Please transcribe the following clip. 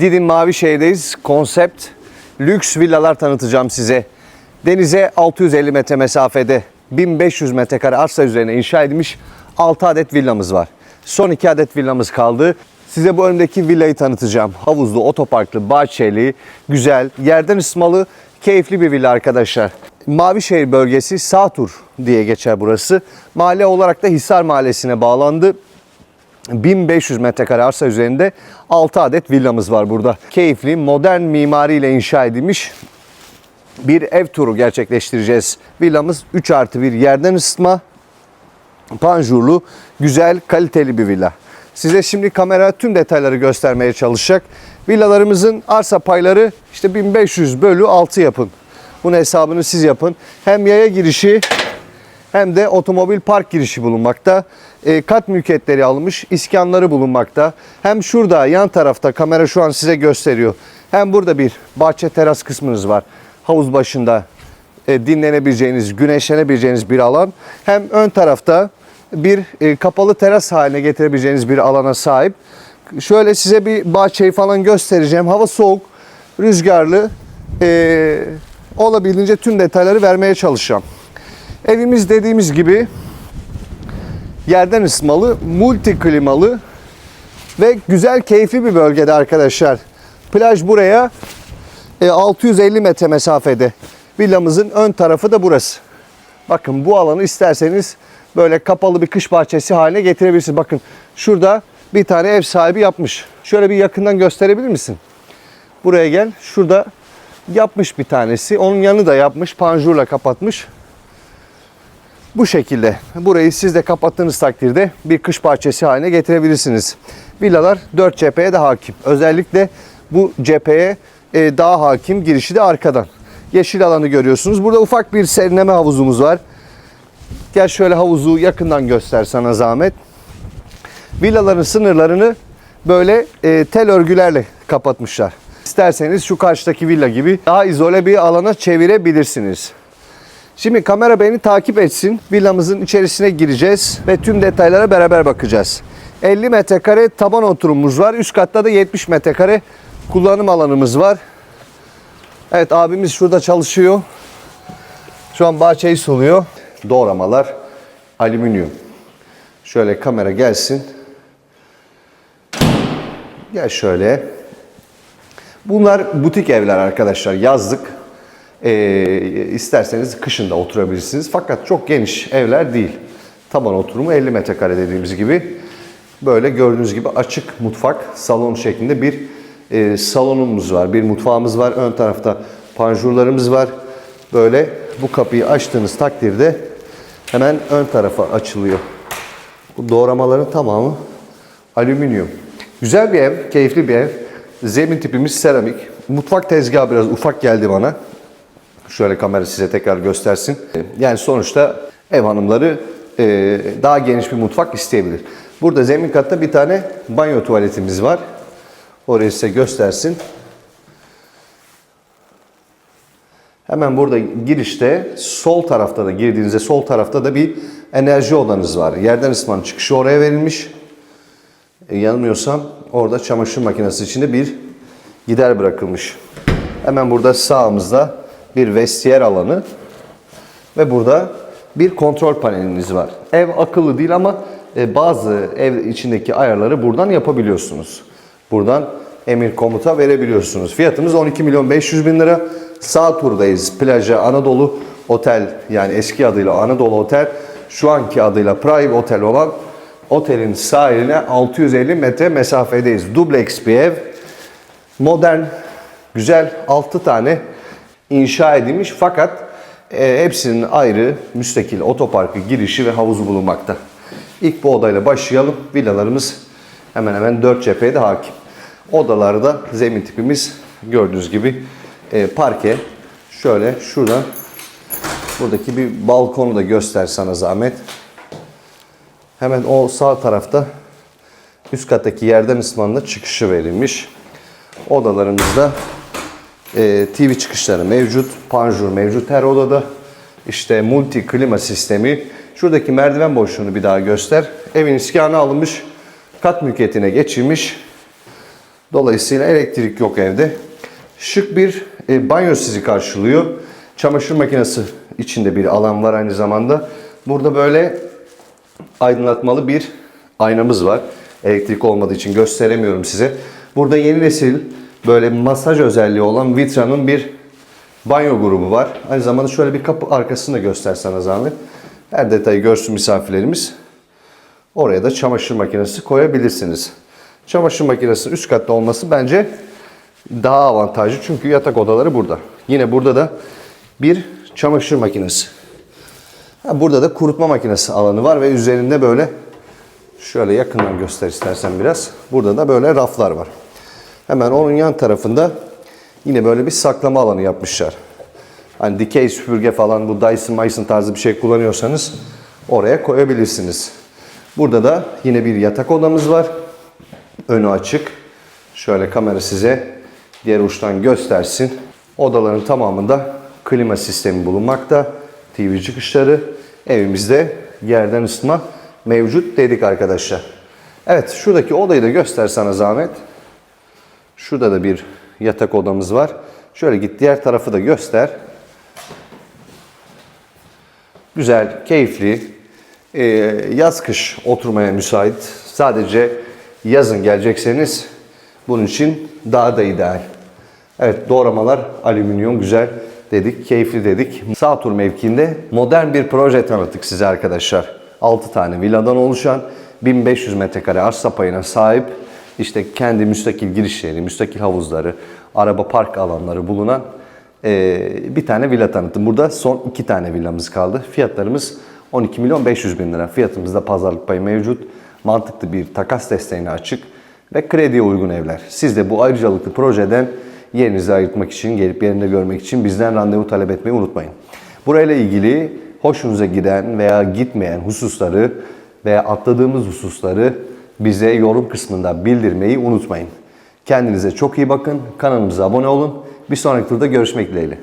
Didim Mavişehir'deyiz. Konsept lüks villalar tanıtacağım size. Denize 650 metre mesafede 1500 metrekare arsa üzerine inşa edilmiş 6 adet villamız var. Son 2 adet villamız kaldı. Size bu önümdeki villayı tanıtacağım. Havuzlu, otoparklı, bahçeli, güzel, yerden ısıtmalı, keyifli bir villa arkadaşlar. Mavişehir bölgesi Sağtur diye geçer burası. Mahalle olarak da Hisar Mahallesi'ne bağlandı. 1500 metrekare arsa üzerinde 6 adet villamız var burada. Keyifli, modern mimariyle inşa edilmiş bir ev turu gerçekleştireceğiz. Villamız 3 artı bir yerden ısıtma, panjurlu, güzel, kaliteli bir villa. Size şimdi kamera tüm detayları göstermeye çalışacak. Villalarımızın arsa payları işte 1500 bölü 6 yapın. Bunun hesabını siz yapın. Hem yaya girişi hem de otomobil park girişi bulunmakta. E, kat mülkiyetleri alınmış, iskanları bulunmakta. Hem şurada yan tarafta kamera şu an size gösteriyor. Hem burada bir bahçe teras kısmınız var. Havuz başında e, dinlenebileceğiniz, güneşlenebileceğiniz bir alan. Hem ön tarafta bir e, kapalı teras haline getirebileceğiniz bir alana sahip. Şöyle size bir bahçeyi falan göstereceğim. Hava soğuk, rüzgarlı. E, olabildiğince tüm detayları vermeye çalışacağım. Evimiz dediğimiz gibi yerden ısıtmalı, multi klimalı ve güzel keyifli bir bölgede arkadaşlar. Plaj buraya e, 650 metre mesafede. Villamızın ön tarafı da burası. Bakın bu alanı isterseniz böyle kapalı bir kış bahçesi haline getirebilirsiniz. Bakın şurada bir tane ev sahibi yapmış. Şöyle bir yakından gösterebilir misin? Buraya gel. Şurada yapmış bir tanesi. Onun yanı da yapmış. Panjurla kapatmış. Bu şekilde burayı siz de kapattığınız takdirde bir kış bahçesi haline getirebilirsiniz. Villalar 4 cepheye de hakim. Özellikle bu cepheye e, daha hakim girişi de arkadan. Yeşil alanı görüyorsunuz. Burada ufak bir serinleme havuzumuz var. Gel şöyle havuzu yakından göster sana zahmet. Villaların sınırlarını böyle e, tel örgülerle kapatmışlar. İsterseniz şu karşıdaki villa gibi daha izole bir alana çevirebilirsiniz. Şimdi kamera beni takip etsin. Villamızın içerisine gireceğiz ve tüm detaylara beraber bakacağız. 50 metrekare taban oturumumuz var. Üst katta da 70 metrekare kullanım alanımız var. Evet abimiz şurada çalışıyor. Şu an bahçeyi suluyor. Doğramalar alüminyum. Şöyle kamera gelsin. Gel şöyle. Bunlar butik evler arkadaşlar. Yazlık. Ee, isterseniz kışın da oturabilirsiniz. Fakat çok geniş evler değil. Taban oturumu 50 metrekare dediğimiz gibi. Böyle gördüğünüz gibi açık mutfak, salon şeklinde bir e, salonumuz var. Bir mutfağımız var. Ön tarafta panjurlarımız var. Böyle bu kapıyı açtığınız takdirde hemen ön tarafa açılıyor. Bu doğramaların tamamı alüminyum. Güzel bir ev, keyifli bir ev. Zemin tipimiz seramik. Mutfak tezgahı biraz ufak geldi bana. Şöyle kamera size tekrar göstersin. Yani sonuçta ev hanımları e, daha geniş bir mutfak isteyebilir. Burada zemin katta bir tane banyo tuvaletimiz var. Orayı size göstersin. Hemen burada girişte sol tarafta da girdiğinizde sol tarafta da bir enerji odanız var. Yerden ısıtmanın çıkışı oraya verilmiş. E, yanılmıyorsam orada çamaşır makinesi içinde bir gider bırakılmış. Hemen burada sağımızda bir vestiyer alanı ve burada bir kontrol paneliniz var. Ev akıllı değil ama e, bazı ev içindeki ayarları buradan yapabiliyorsunuz. Buradan emir komuta verebiliyorsunuz. Fiyatımız 12 milyon 500 bin lira. Sağ turdayız. Plaja Anadolu Otel yani eski adıyla Anadolu Otel şu anki adıyla Private Otel olan otelin sahiline 650 metre mesafedeyiz. Dubleks bir ev. Modern, güzel 6 tane inşa edilmiş fakat e, hepsinin ayrı müstakil otoparkı girişi ve havuzu bulunmakta. İlk bu odayla başlayalım. Villalarımız hemen hemen 4 cepheye de hakim. Odalarda zemin tipimiz gördüğünüz gibi e, parke. Şöyle şuradan buradaki bir balkonu da göster sana zahmet. Hemen o sağ tarafta üst kattaki yerden ısıtmanın çıkışı verilmiş. Odalarımızda e, TV çıkışları mevcut, panjur mevcut her odada. İşte multi klima sistemi. Şuradaki merdiven boşluğunu bir daha göster. Evin iskanı alınmış, kat mülkiyetine geçilmiş. Dolayısıyla elektrik yok evde. Şık bir e, banyo sizi karşılıyor. Çamaşır makinesi içinde bir alan var aynı zamanda. Burada böyle aydınlatmalı bir aynamız var. Elektrik olmadığı için gösteremiyorum size. Burada yeni nesil böyle masaj özelliği olan Vitra'nın bir banyo grubu var. Aynı zamanda şöyle bir kapı arkasını da göstersene zahmet. Her detayı görsün misafirlerimiz. Oraya da çamaşır makinesi koyabilirsiniz. Çamaşır makinesinin üst katta olması bence daha avantajlı çünkü yatak odaları burada. Yine burada da bir çamaşır makinesi. Burada da kurutma makinesi alanı var ve üzerinde böyle şöyle yakından göster istersen biraz. Burada da böyle raflar var. Hemen onun yan tarafında yine böyle bir saklama alanı yapmışlar. Hani dikey süpürge falan bu Dyson Dyson tarzı bir şey kullanıyorsanız oraya koyabilirsiniz. Burada da yine bir yatak odamız var. Önü açık. Şöyle kamera size diğer uçtan göstersin. Odaların tamamında klima sistemi bulunmakta. TV çıkışları. Evimizde yerden ısıtma mevcut dedik arkadaşlar. Evet şuradaki odayı da göster sana zahmet. Şurada da bir yatak odamız var. Şöyle git diğer tarafı da göster. Güzel, keyifli, e, yaz kış oturmaya müsait. Sadece yazın gelecekseniz bunun için daha da ideal. Evet doğramalar alüminyum güzel dedik, keyifli dedik. Sağ tur mevkiinde modern bir proje tanıttık size arkadaşlar. 6 tane villadan oluşan 1500 metrekare arsa payına sahip işte kendi müstakil girişleri, müstakil havuzları, araba park alanları bulunan ee, bir tane villa tanıttım. Burada son iki tane villamız kaldı. Fiyatlarımız 12 milyon 500 bin lira. Fiyatımızda pazarlık payı mevcut. Mantıklı bir takas desteğine açık ve krediye uygun evler. Siz de bu ayrıcalıklı projeden yerinizi ayırtmak için, gelip yerinde görmek için bizden randevu talep etmeyi unutmayın. Burayla ilgili hoşunuza giden veya gitmeyen hususları veya atladığımız hususları bize yorum kısmında bildirmeyi unutmayın. Kendinize çok iyi bakın. Kanalımıza abone olun. Bir sonraki turda görüşmek dileğiyle.